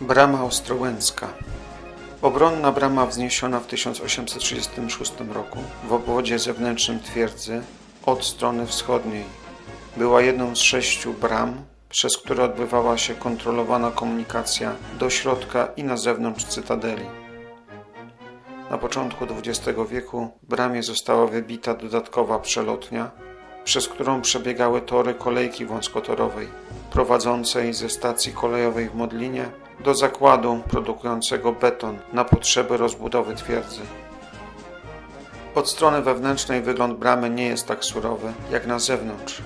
Brama Ostrołęcka. Obronna brama wzniesiona w 1836 roku w obwodzie zewnętrznym twierdzy od strony wschodniej. Była jedną z sześciu bram, przez które odbywała się kontrolowana komunikacja do środka i na zewnątrz cytadeli. Na początku XX wieku bramie została wybita dodatkowa przelotnia, przez którą przebiegały tory kolejki wąskotorowej prowadzącej ze stacji kolejowej w Modlinie do zakładu produkującego beton na potrzeby rozbudowy twierdzy. Od strony wewnętrznej wygląd bramy nie jest tak surowy jak na zewnątrz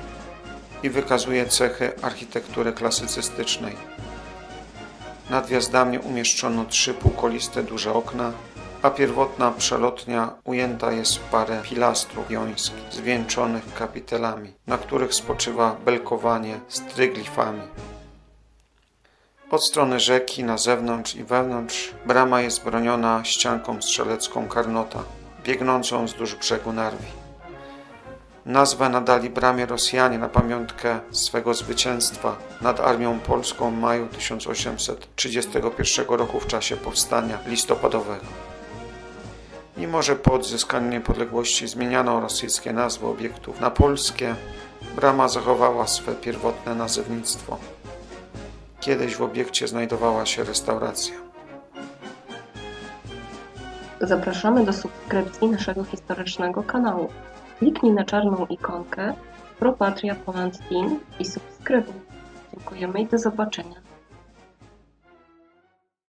i wykazuje cechy architektury klasycystycznej. Nad gwiazdami umieszczono trzy półkoliste duże okna, a pierwotna przelotnia ujęta jest w parę pilastrów jońskich zwieńczonych kapitelami, na których spoczywa belkowanie z tryglifami. Od strony rzeki na zewnątrz i wewnątrz brama jest broniona ścianką strzelecką Karnota, biegnącą wzdłuż brzegu Narwi. Nazwę nadali bramie Rosjanie na pamiątkę swego zwycięstwa nad armią polską w maju 1831 roku w czasie powstania listopadowego. Mimo, że po odzyskaniu niepodległości zmieniano rosyjskie nazwy obiektów na polskie, brama zachowała swe pierwotne nazewnictwo. Kiedyś w obiekcie znajdowała się restauracja. Zapraszamy do subskrypcji naszego historycznego kanału. Kliknij na czarną ikonkę Pro Patria Poland Team i subskrybuj. Dziękujemy i do zobaczenia.